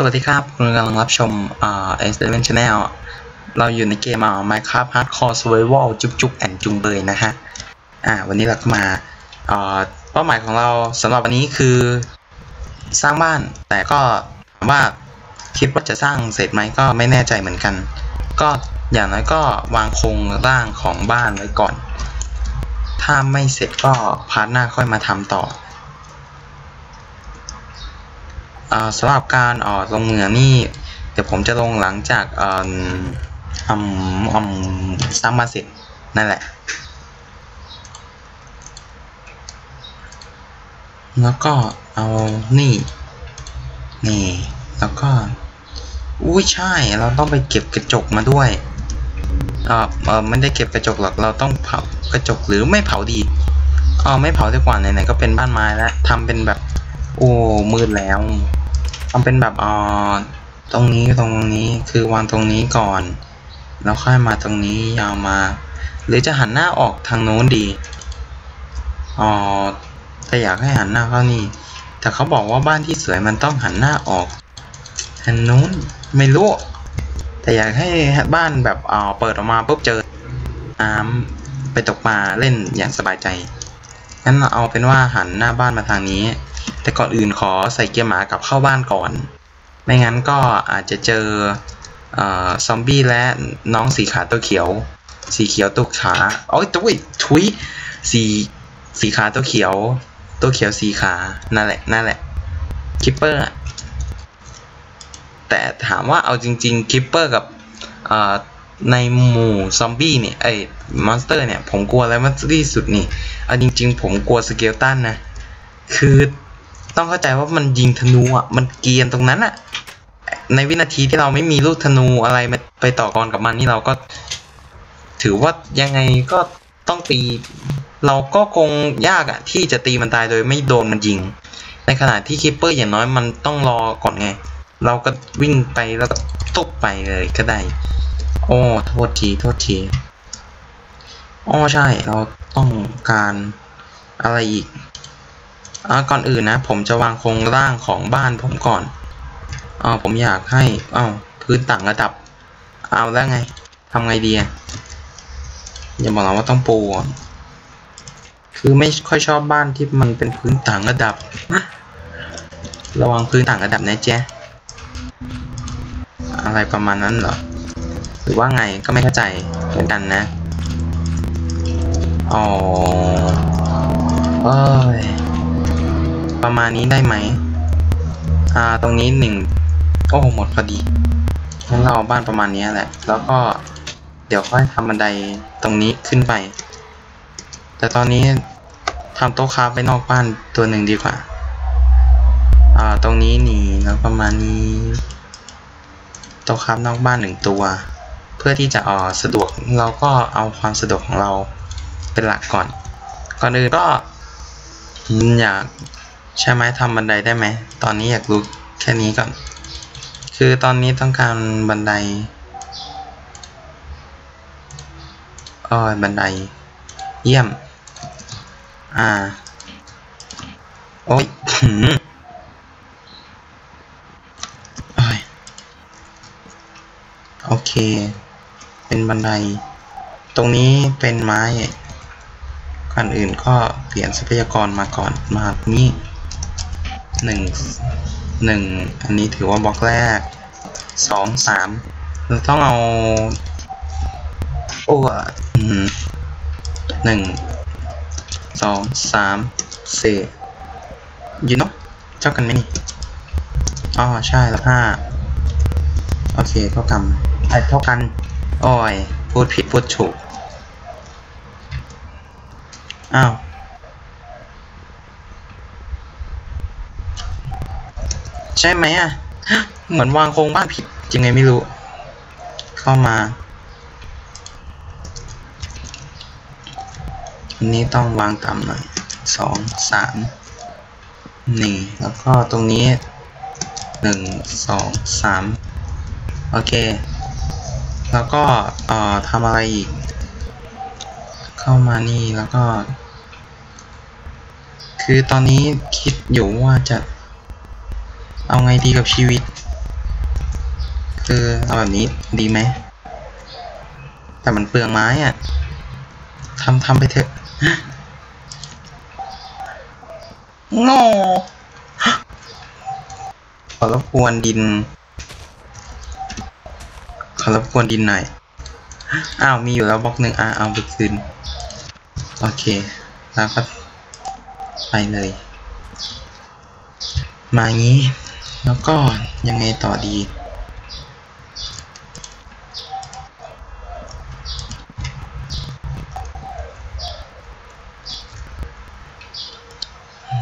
สวัสดีครับ คุณกำลังรับชมอ่า S Eleven Channel เราอยู่ในเกมอ่า Minecraft Hardcore Survival จุกจุกแอนจุงเบยนะฮะ อ่า วันนี้เราก็มาอ่าเป้าหมายของเราสำหรับวันนี้คือสร้างบ้าน แต่ก็ถามว่าคิดว่าจะสร้างเสร็จไหมก็ไม่แน่ใจเหมือนกัน ก็อย่างน้อยก็วางโครงร่างของบ้านไว้ก่อน ถ้าไม่เสร็จก็พาร์ทหน้าค่อยมาทำต่อ อ่า สำหรับการออกลงเหมืองนี่เดี๋ยวผมจะลงหลังจากอ่ออืมอืมสร้างมาเสร็จนั่นแหละ แล้วก็เอานี่นี่แล้วก็อุ้ยใช่เราต้องไปเก็บกระจกมาด้วยเออเออไม่ได้เก็บกระจกหรอกเราต้องเผากระจกหรือไม่เผาดีอ๋อไม่เผาดีกว่าไหนๆก็เป็นบ้านไม้แล้วทำเป็นแบบโอ้มืดแล้ว ทำเป็นแบบอ่อตรงนี้ตรงนี้คือวางตรงนี้ก่อน แล้วค่อยมาตรงนี้ยาวมา หรือจะหันหน้าออกทางโน้นดีอ๋อแต่อยากให้หันหน้าเข้านี่ แต่เขาบอกว่าบ้านที่สวยมันต้องหันหน้าออกทางโน้นไม่รู้ แต่อยากให้บ้านแบบอ่าเปิดออกมาปุ๊บเจอน้ำไปตกปลาเล่นอย่างสบายใจงั้นเอาเป็นว่าหันหน้าบ้านมาทางนี้ แต่ก่อนอื่นขอใส่เกียร์หมากลับเข้าบ้านก่อน ไม่งั้นก็อาจจะเจออซอมบี้และน้องสีขาตัวเขียว สีเขียวตัวขาโอ้ยตุ้ยทุยสีสีขาตัวเขียว ตัวเขียวสีขา นั่นแหละ นั่นแหละ คิปเปอร์ แต่ถามว่าเอาจริง ๆ คิปเปอร์กับในหมู่ซอมบี้เนี่ย ไอ้มอนสเตอร์เนี่ย ผมกลัวอะไรมากที่สุดนี่ เอาจริง ๆ ผมกลัวสเกลตันนะ คือ ต้องเข้าใจว่ามันยิงธนูอะ มันเกียนตรงนั้นอะ ในวินาทีที่เราไม่มีลูกธนูอะไรมาไปต่อกรกับมันนี่เราก็ ถือว่ายังไงก็ต้องตี เราก็คงยากอะ ที่จะตีมันตายโดยไม่โดนมันยิง ในขณะที่คิปเปอร์อย่างน้อยมันต้องรอก่อนไง เราก็วิ่งไปแล้วก็ตุบไปเลยก็ได้ โอ้โทษทีโทษทีอ๋อใช่เราต้องการอะไรอีก อ่าก่อนอื่นนะ ผมจะวางโครงร่างของบ้านผมก่อนอ๋อผมอยากให้อ้าวพื้นต่างระดับ เอาแล้วไงทำไงดีอะอย่าบอกเราว่าต้องปูก่อนคือไม่ค่อยชอบบ้านที่มันเป็นพื้นต่างระดับ ระวังพื้นต่างระดับนะเจ๊อะไรประมาณนั้นเหรอ หรือว่าไงก็ไม่เข้าใจเหมือนกันนะ อ๋อเอ้ย ประมาณนี้ได้ไหม อ่า ตรงนี้หนึ่งโอ้หมดพอดีงั้นเราเอาบ้านประมาณนี้แหละ แล้วก็เดี๋ยวค่อยทำบันไดตรงนี้ขึ้นไป แต่ตอนนี้ทำโต๊ะคราไปนอกบ้านตัวหนึ่งดีกว่า อ่า ตรงนี้นี่แล้วประมาณนี้ โต๊ะคราฟนอกบ้านหนึ่งตัว เพื่อที่จะอ่อสะดวกเราก็เอาความสะดวกของเราเป็นหลักก่อน ก่อนอื่นก็อยาก ใช่ไหมทำบันไดได้ไหม ตอนนี้อยากรู้แค่นี้ก่อน คือตอนนี้ต้องการบันไดอ๋อบันได เยี่ยม อ่าโอ้ยหืมโอ้ยโอเค เป็นบันได ตรงนี้เป็นไม้ก่อนอื่นก็เปลี่ยนทรัพยากรมาก่อนมานี่ หนึ่งหนึ่งอันนี้ถือว่าบล็อกแรกสองสามเราต้องเอาโอ้อืมหนึ่งสองสามสี่ยูโนเจ้ากันไหมนี่อ๋อใช่แล้วห้าโอเคเท่ากันไอ้เท่ากันอ้ยพูดผิดพูดถูกอ้าว ใช่ไหมอะ เหมือนวางโครงบ้านผิดยังไงไม่รู้ เข้ามา อันนี้ต้องวางต่ำหน่อยสองสามนี่ แล้วก็ตรงนี้หนึ่งสองสามโอเค แล้วก็เอ่อทำอะไรอีก เข้ามานี่แล้วก็ คือตอนนี้คิดอยู่ว่าจะ เอาไงดีกับชีวิตเออเอาแบบนี้ดีไหม แต่มันเปลืองไม้อะทำทำไปเถอะโง่ขอรบกวนดิน ขอรบกวนดินหน่อย อ้าว มีอยู่แล้วบล็อกหนึ่งอะเอาไปคืน โอเค แล้วก็ไปเลย มางี้ แล้วก็ยังไงต่อดี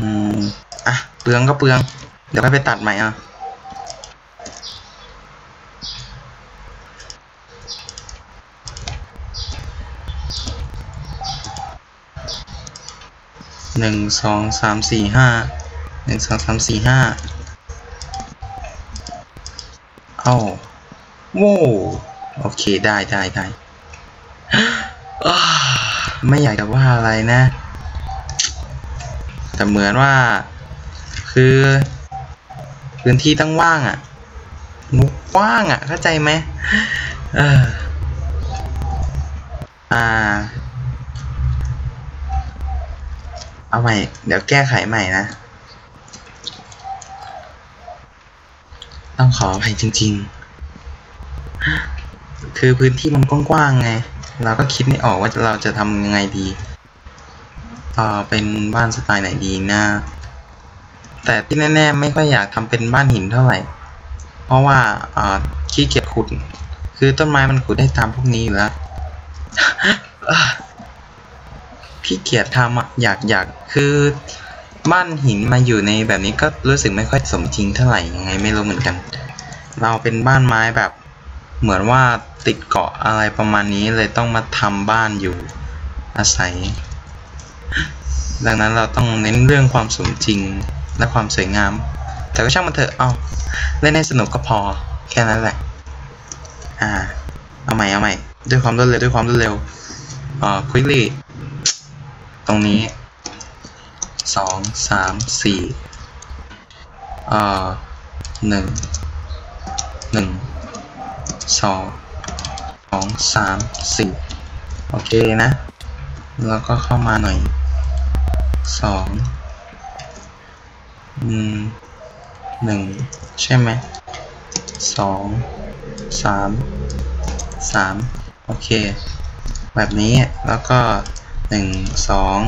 อืม อะ เปลืองก็เปลือง เดี๋ยวค่อยไปตัดใหม่อะหนึ่งสองสามสี่ห้าหนึ่งสองสามสี่ห้า เอ้าโว้โอเคได้ได้ได้ไม่อยากจะว่าอะไรนะ แต่เหมือนว่า คือ พื้นที่ตั้งว่างอะ่ะมุกว่างอะ่ะ เข้าใจไหมเอออ่า เอาใหม่ เดี๋ยวแก้ไขใหม่นะ ต้องขออภัยจริง ๆ คือพื้นที่มันกว้างๆไง เราก็คิดไม่ออกว่าเราจะทำยังไงดีเอ่อเป็นบ้านสไตล์ไหนดีนะแต่ที่แน่ๆไม่ค่อยอยากทำเป็นบ้านหินเท่าไหร่ เพราะว่าอ่อขี้เกียจขุด คือต้นไม้มันขุดได้ตามพวกนี้อยู่แล้วพี่เกียจทำอะอยากอยากคือ บ้านหินมาอยู่ในแบบนี้ก็รู้สึกไม่ค่อยสมจริงเท่าไหร่ยังไงไม่รู้เหมือนกัน เราเป็นบ้านไม้แบบ เหมือนว่าติดเกาะอะไรประมาณนี้เลยต้องมาทำบ้านอยู่อาศัย ดังนั้นเราต้องเน้นเรื่องความสมจริงและความสวยงาม แต่ก็ช่างมันเถอะเอาเล่นให้สนุกก็พอแค่นั้นแหละ อ่า เอาใหม่เอาใหม่ด้วยความรวดเร็วด้วยความรวดเร็วอ่า quickly ตรงนี้ สองสามสี่เอ่อหนึ่งหนึ่งสองสองสามสี่โอเคนะ แล้วก็เข้ามาหน่อยสองอืมหนึ่งใช่ไหมสองสามสามโอเค แบบนี้แล้วก็หนึ่งสอง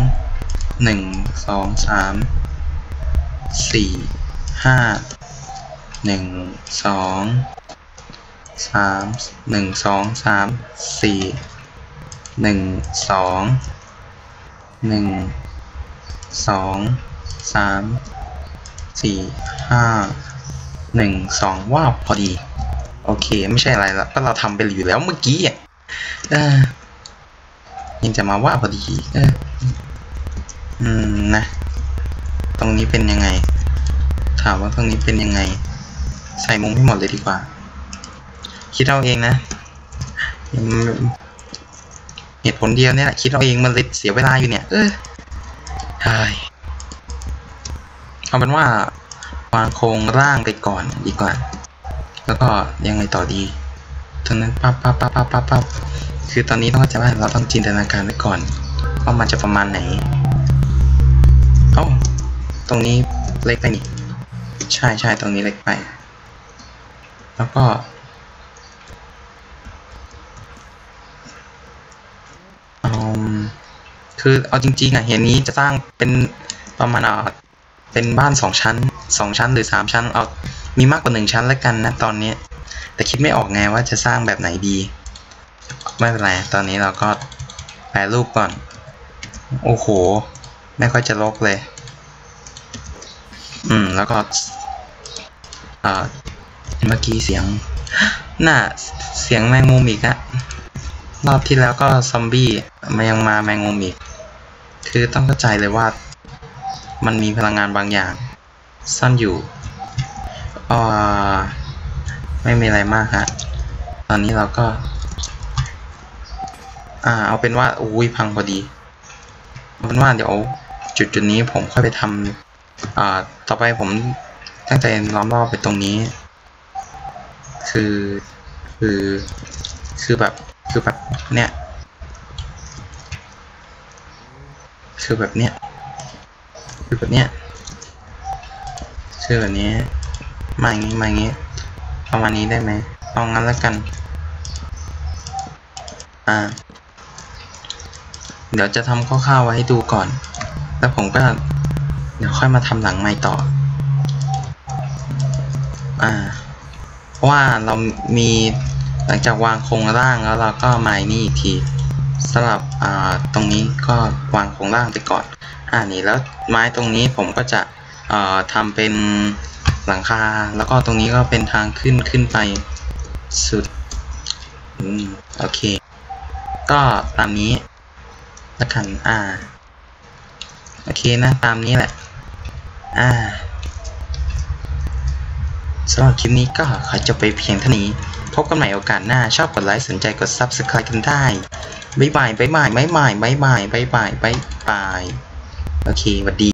หนึ่งสองสามสี่ห้าหนึ่งสองสามหนึ่งสองสามสี่หนึ่งสองหนึ่งสองสามสี่ห้าหนึ่งสองว้าวพอดี โอเค ไม่ใช่อะไรแล้วก็เราทำไปอยู่แล้วเมื่อกี้อะยังจะมาว่าพอดี อืมนะ ตรงนี้เป็นยังไง ถามว่าตรงนี้เป็นยังไง ใส่มุมให้หมดเลยดีกว่า คิดเอาเองนะเหตุผลเดียวเนี่ยแหละคิดเอาเองมันเลยเสียเวลาอยู่เนี่ย เออใช่เอาเป็นว่าวางโครงร่างไปก่อนดีกว่า แล้วก็ยังไงต่อดีตรงนั้นปั๊บปั๊บปั๊บปั๊บปั๊บคือตอนนี้ต้องเข้าใจว่าเราต้องจินตนาการไว้ก่อนว่ามันจะประมาณไหน รงนี้เล็กไปนี่ใช่ใช่ตรงนี้เล็กไป แล้วก็อืมคือเอาจริงๆอะเห็นนี้จะสร้างเป็นประมาณอ่าเป็นบ้านสองชั้นสองชั้นหรือสามชั้นเอามีมากกว่าหนึ่งชั้นแล้วกันนะตอนนี้แต่คิดไม่ออกไงว่าจะสร้างแบบไหนดี ไม่เป็นไร ตอนนี้เราก็แปรรูปก่อน โอ้โห ไม่ค่อยจะลกเลย อืม แล้วก็เอ่อเมื่อกี้เสียง น่าเสียงแมงมุมอีกอะรอบที่แล้วก็ซอมบี้มายังมาแมงมุมอีก คือต้องเข้าใจเลยว่า มันมีพลังงานบางอย่าง ซ่อนอยู่อ่าไม่มีอะไรมากฮะ ตอนนี้เราก็ อ่า เอาเป็นว่า อุ้ยพังพอดี เอาเป็นว่าเดี๋ยวจุดจุดนี้ผมค่อยไปทำ อ่าต่อไปผมตั้งใจล้อมรอบไปตรงนี้ คือคือคือแบบคือแบบเนี้ยคือแบบเนี้ยคือแบบเนี้ยคือแบบนี้มาอย่างงี้มาอย่างงี้ประมาณนี้ได้ไหมเอางั้นแล้วกัน อ่า เดี๋ยวจะทำคร่าวๆไว้ให้ดูก่อน แล้วผมก็ ดี๋ยวค่อยมาทำหลังไม้ต่อ อ่า เพราะว่าเรามีหลังจากวางโครงร่างแล้วเราก็มานี่อีกทีสำหรับอ่าตรงนี้ก็วางโครงร่างไปก่อน อ่านี่แล้วไม้ตรงนี้ผมก็จะเอ่อทำเป็นหลังคา แล้วก็ตรงนี้ก็เป็นทางขึ้นขึ้นไปสุด อืม โอเค ก็ตามนี้แล้วกัน อ่า โอเคนะ ตามนี้แหละ อ่าสำหรับคลิปนี้ก็ขอจบไปเพียงเท่านี้ พบกันใหม่โอกาสหน้า ชอบกดไลค์สนใจกด Subscribe กันได้บ๊ายบายบ๊ายบายบ๊ายบายบ๊ายบายบ๊ายบายบ๊ายบายโอเคสวัสดี